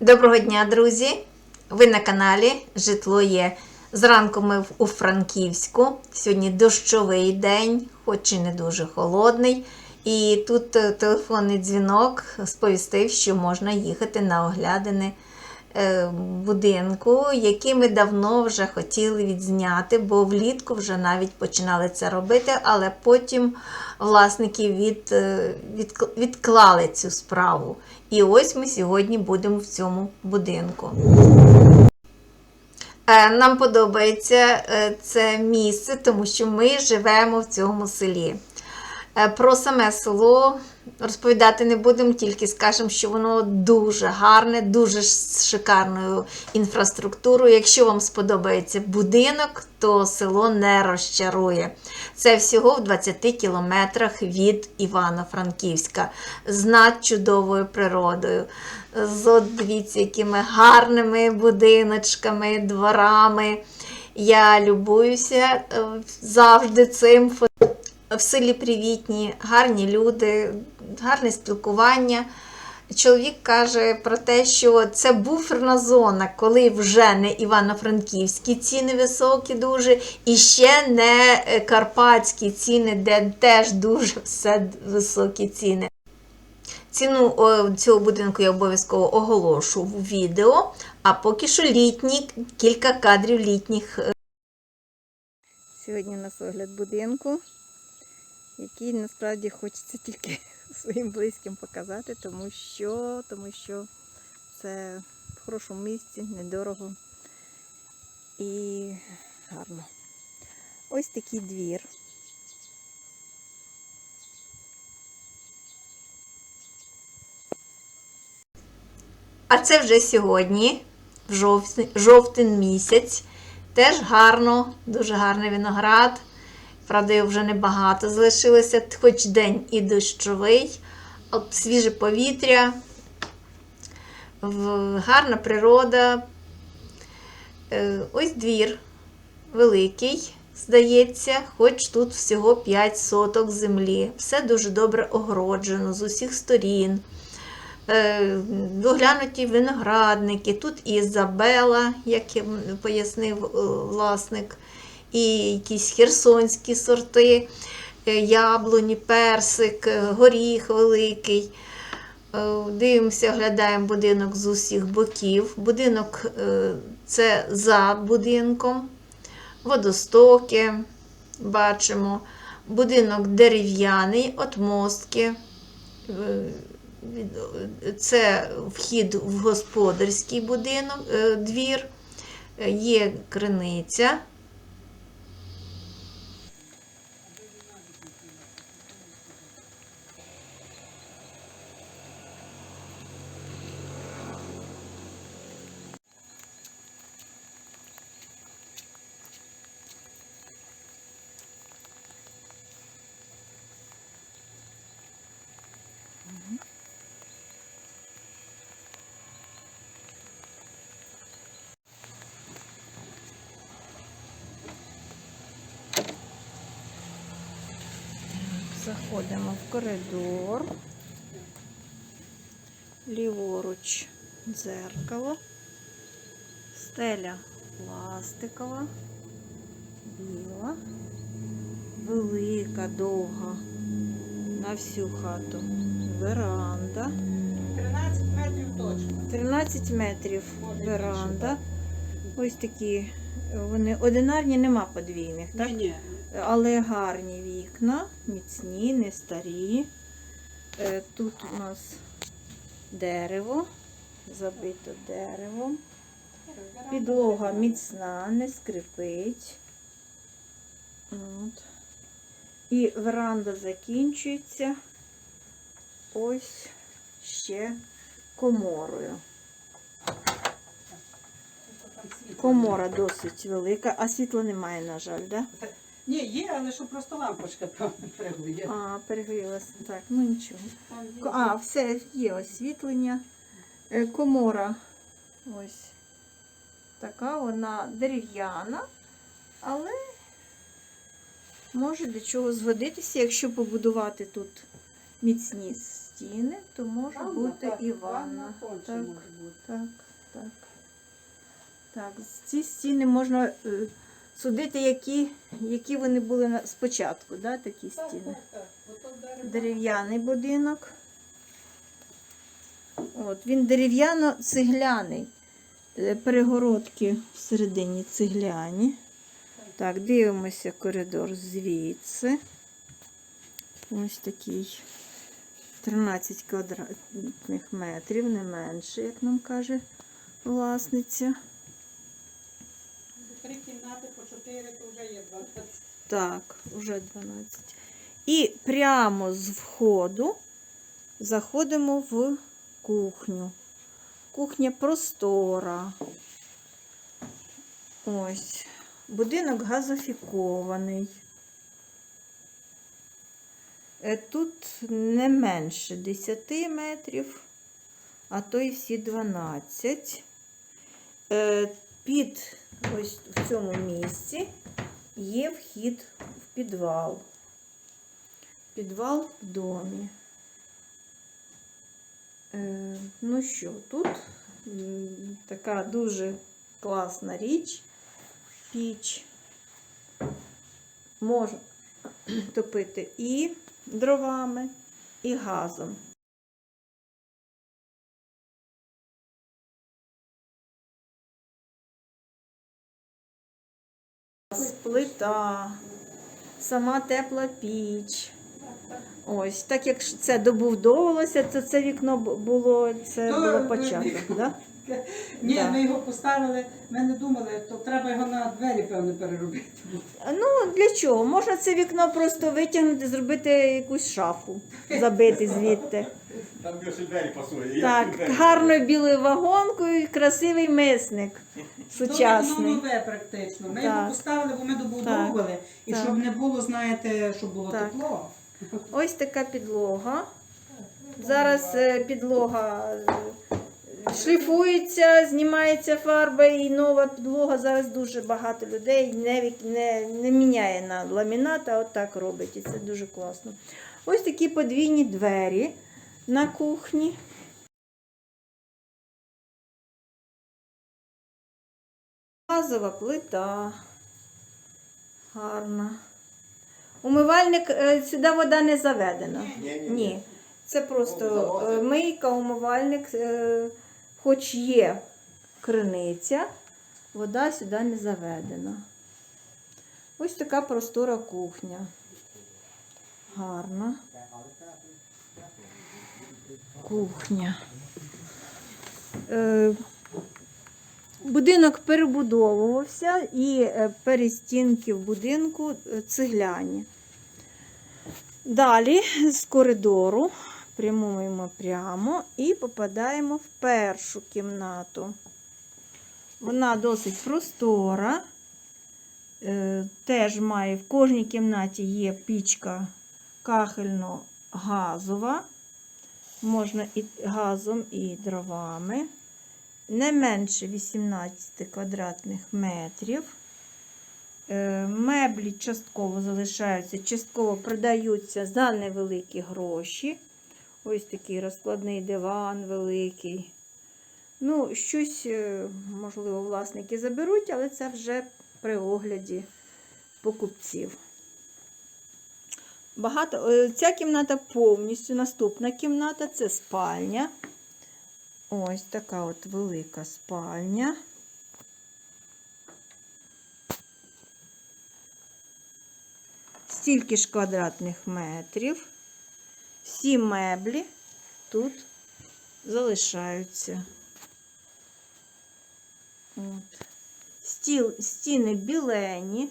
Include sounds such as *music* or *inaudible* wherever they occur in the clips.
Доброго дня, друзі! Ви на каналі Житло є. Зранку ми у Франківську. Сьогодні дощовий день, хоч і не дуже холодний. І тут е, телефонний дзвінок сповістив, що можна їхати на оглядини будинку, який ми давно вже хотіли відзняти, бо влітку вже навіть починали це робити, але потім власники від, е, відк- відклали цю справу. І ось ми сьогодні будемо в цьому будинку. Е, Нам подобається е, це місце, тому що ми живемо в цьому селі. Е, Про саме село розповідати не будемо, тільки скажемо, що воно дуже гарне, дуже з шикарною інфраструктурою. Якщо вам сподобається будинок, то село не розчарує. Це всього в 20 кілометрах від Івано-Франківська з надчудовою природою. З от дивіться, якими гарними будиночками, дворами. Я любуюся е, завжди цим. В селі привітні, гарні люди, гарне спілкування. Чоловік каже про те, що це буферна зона, коли вже не івано-франківські ціни високі дуже, і ще не е, карпатські ціни, де теж дуже все високі ціни. Ціну цього будинку я обов'язково оголошу в відео, а поки що літні, кілька кадрів літніх. Сьогодні у нас огляд будинку, який насправді хочеться тільки *laughs* своїм близьким показати, тому що, тому що це в хорошому місці, недорого і гарно. Ось такий двір. А це вже сьогодні, в жовтень, місяць. Теж гарно, дуже гарний виноград. Правда, його вже небагато залишилося, хоч день і дощовий, от свіже повітря, гарна природа. Е, Ось двір великий, здається, хоч тут всього 5 соток землі. Все дуже добре огороджено з усіх сторін. Е, доглянуті виноградники. Тут і Ізабела, як пояснив е, власник, і якісь херсонські сорти, е, яблуні, персик, е, горіх великий. Е, Дивимося, оглядаємо будинок з усіх боків. Будинок це за будинком, водостоки бачимо. Будинок дерев'яний, от мостки. Від- Це вхід в господарський будинок, двір, є криниця. Заходимо в коридор. Ліворуч дзеркало. Стеля пластикова, біла, велика, довга на всю хату. Веранда. 13 метрів точно. 13 метрів веранда. Ось такі вони одинарні, нема подвійних, так? Ні, ні. Але гарні вікна, міцні, не старі. Е, Тут у нас дерево, забито деревом. Підлога міцна, не скрипить. От. І веранда закінчується ось ще коморою. Комора досить велика, а світла немає, на жаль, да? Ні, є, але що просто лампочка *laughs* пригує. А, перегрілася. Так, ну нічого. А, все, є освітлення. Е, Комора. Ось така вона дерев'яна, але може до чого згодитися, якщо побудувати тут міцні стіни, то може Ванна, бути так, і ванна ванна. Так, може бути. так, так. Так, ці стіни можна е, судити, які, які вони були спочатку, да, такі стіни. Дерев'яний будинок. От, він дерев'яно-цегляний. Е, Перегородки всередині цегляні. Так, дивимося коридор звідси. Ось такий 13 квадратних метрів, не менше, як нам каже власниця. Три по чотири, то вже є 12. Так, вже 12. І прямо з входу заходимо в кухню. Кухня простора. Ось. Будинок газофікований. Е, Тут не менше 10 метрів, а то й всі 12. Під ось в цьому місці є вхід в підвал. Підвал в домі. Е, ну що, тут така дуже класна річ, піч. Можна топити і дровами, і газом. Плита, сама тепла піч. Ось, так як це добудовувалося, то це вікно було, це Ну, було початок. Да? Ні, Да. ми його поставили, ми не думали, то треба його на двері, певно, переробити. Ну, для чого? Можна це вікно просто витягнути, зробити якусь шафу, забити звідти. Там більше двері пасує. Так, гарною білою вагонкою, і красивий мисник То сучасний. вікно нове практично. Ми Так. його поставили, бо ми добудовували. І Так. щоб не було, знаєте, щоб було Так. тепло. Ось така підлога. Зараз е, підлога е, шліфується, знімається фарба і нова підлога. Зараз дуже багато людей не, не, не міняє на ламінат, а от так робить. І це дуже класно. Ось такі подвійні двері на кухні. Газова плита. Гарна. Умивальник, е, сюди вода не заведена. Ні-ні-ні. Ні. Це просто е, мийка, умивальник, е, хоч є криниця, вода сюди не заведена. Ось така простора кухня. Гарна. Кухня. Е, Будинок перебудовувався і е, перестінки в будинку е, цегляні. Далі з коридору прямуємо прямо і попадаємо в першу кімнату. Вона досить простора. Е, Теж має в кожній кімнаті є пічка кахельно-газова. Можна і газом, і дровами. Не менше 18 квадратних метрів. Е, Меблі частково залишаються, частково продаються за невеликі гроші. Ось такий розкладний диван великий. Ну, щось, е, можливо, власники заберуть, але це вже при огляді покупців. Багато, е, ця кімната повністю, наступна кімната це спальня. Ось така от велика спальня. Стільки ж квадратних метрів. Всі меблі тут залишаються. От. Стіл, стіни білені,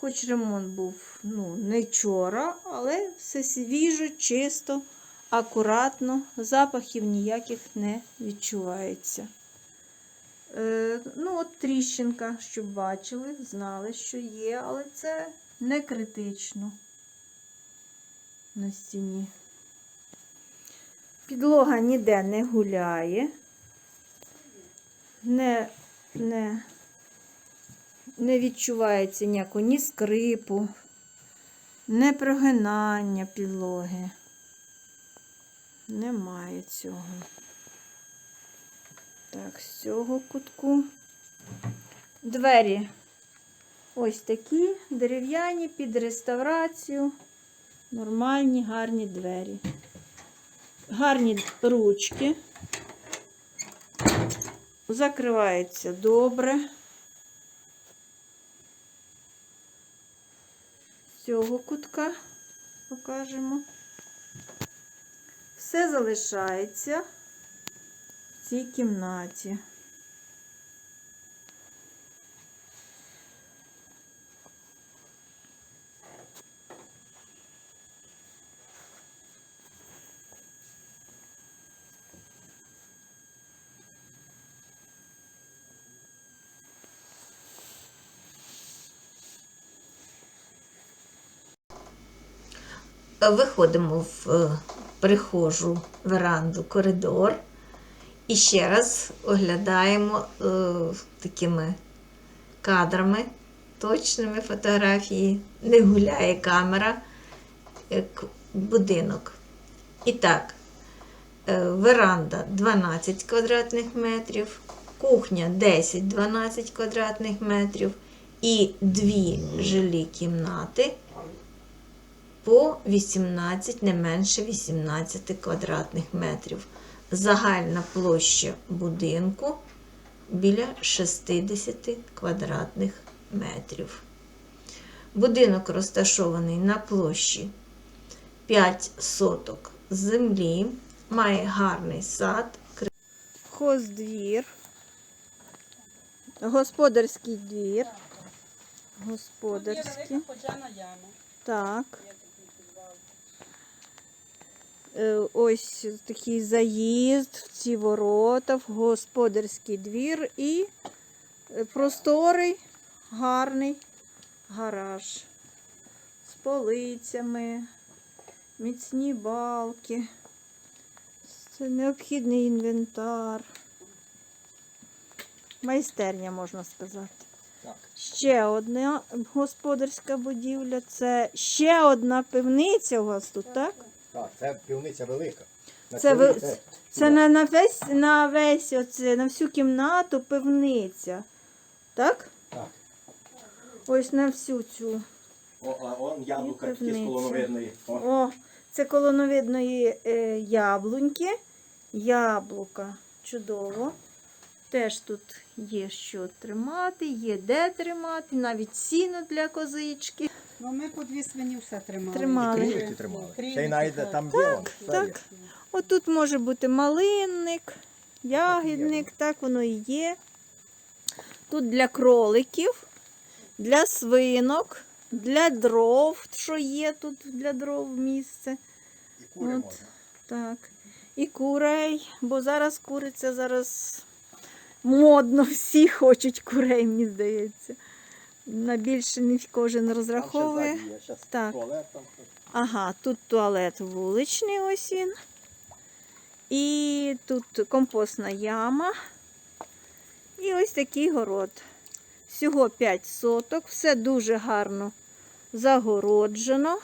хоч ремонт був ну, не вчора, але все свіжо, чисто, акуратно, запахів ніяких не відчувається. Е, ну, от тріщинка, щоб бачили, знали, що є, але це не критично на стіні. Підлога ніде не гуляє, не, не, не відчувається ніякого ні скрипу, ні прогинання підлоги. Немає цього. Так, з цього кутку. Двері ось такі дерев'яні під реставрацію. Нормальні, гарні двері. Гарні ручки. Закривається добре. З цього кутка покажемо. Все залишається в цій кімнаті. Виходимо в е, прихожу веранду, коридор. І ще раз оглядаємо е, такими кадрами, точними фотографії. Не гуляє камера, як будинок. І так, е, веранда 12 квадратних метрів, кухня 10-12 квадратних метрів і дві жилі кімнати по 18, не менше 18 квадратних метрів. Загальна площа будинку біля 60 квадратних метрів. Будинок розташований на площі 5 соток землі, має гарний сад. Хоздвір, господарський двір. Господарський. Так. Є такий підвал. Е, Ось такий заїзд в ці ворота, в господарський двір і е, просторий, гарний гараж з полицями, міцні балки. Це необхідний інвентар. Майстерня, можна сказати. Так. Ще одна господарська будівля. Це ще одна пивниця у вас тут, так? Так, це півниця велика. На Це ви- це- Це на, на весь, на весь оце, на всю кімнату пивниця. Так? Так. Ось на всю цю. О, а он яблука такі з пивниця. колоновидної. О, О, це колоновидної е, яблуньки. Яблука. Чудово. Теж тут є що тримати, є де тримати, навіть сіно для козички. Ну, ми по дві свині все тримали. Тримали. і крилики тримали. Крилики, Ще й навіть так. там он, все є. Так. Отут може бути малинник, ягідник, так воно і є. Тут для кроликів, для свинок, для дров, що є тут для дров місце. І кури От. можна. Так. І курей, бо зараз куриця зараз модно, всі хочуть курей, мені здається. На більше не кожен Там ще розраховує. Так. туалет там. Ага, тут туалет вуличний ось він. І тут компостна яма. І ось такий город. Всього 5 соток. Все дуже гарно загороджено.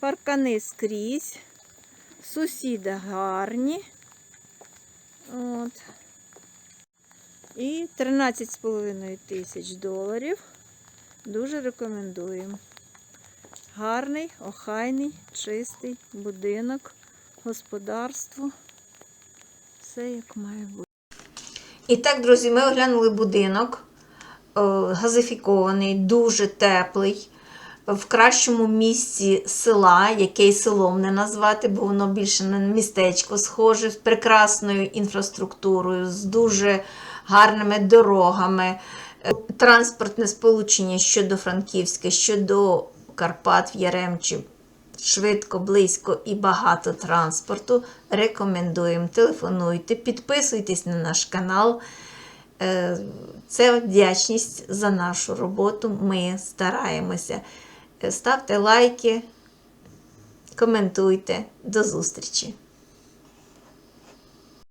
Паркани скрізь. Сусіди гарні. От. І 13,5 тисяч доларів. Дуже рекомендуємо. Гарний, охайний, чистий будинок, господарство. Все як має бути. І так, друзі, ми оглянули будинок е, газифікований, дуже теплий, в кращому місці села, яке й селом не назвати, бо воно більше на містечко схоже, з прекрасною інфраструктурою, з дуже гарними дорогами. Е, Транспортне сполучення щодо Франківська, щодо Карпат в Яремчі. Швидко, близько і багато транспорту. Рекомендуємо. Телефонуйте, підписуйтесь на наш канал. Е, Це вдячність за нашу роботу. Ми стараємося. Е, Ставте лайки, коментуйте. До зустрічі!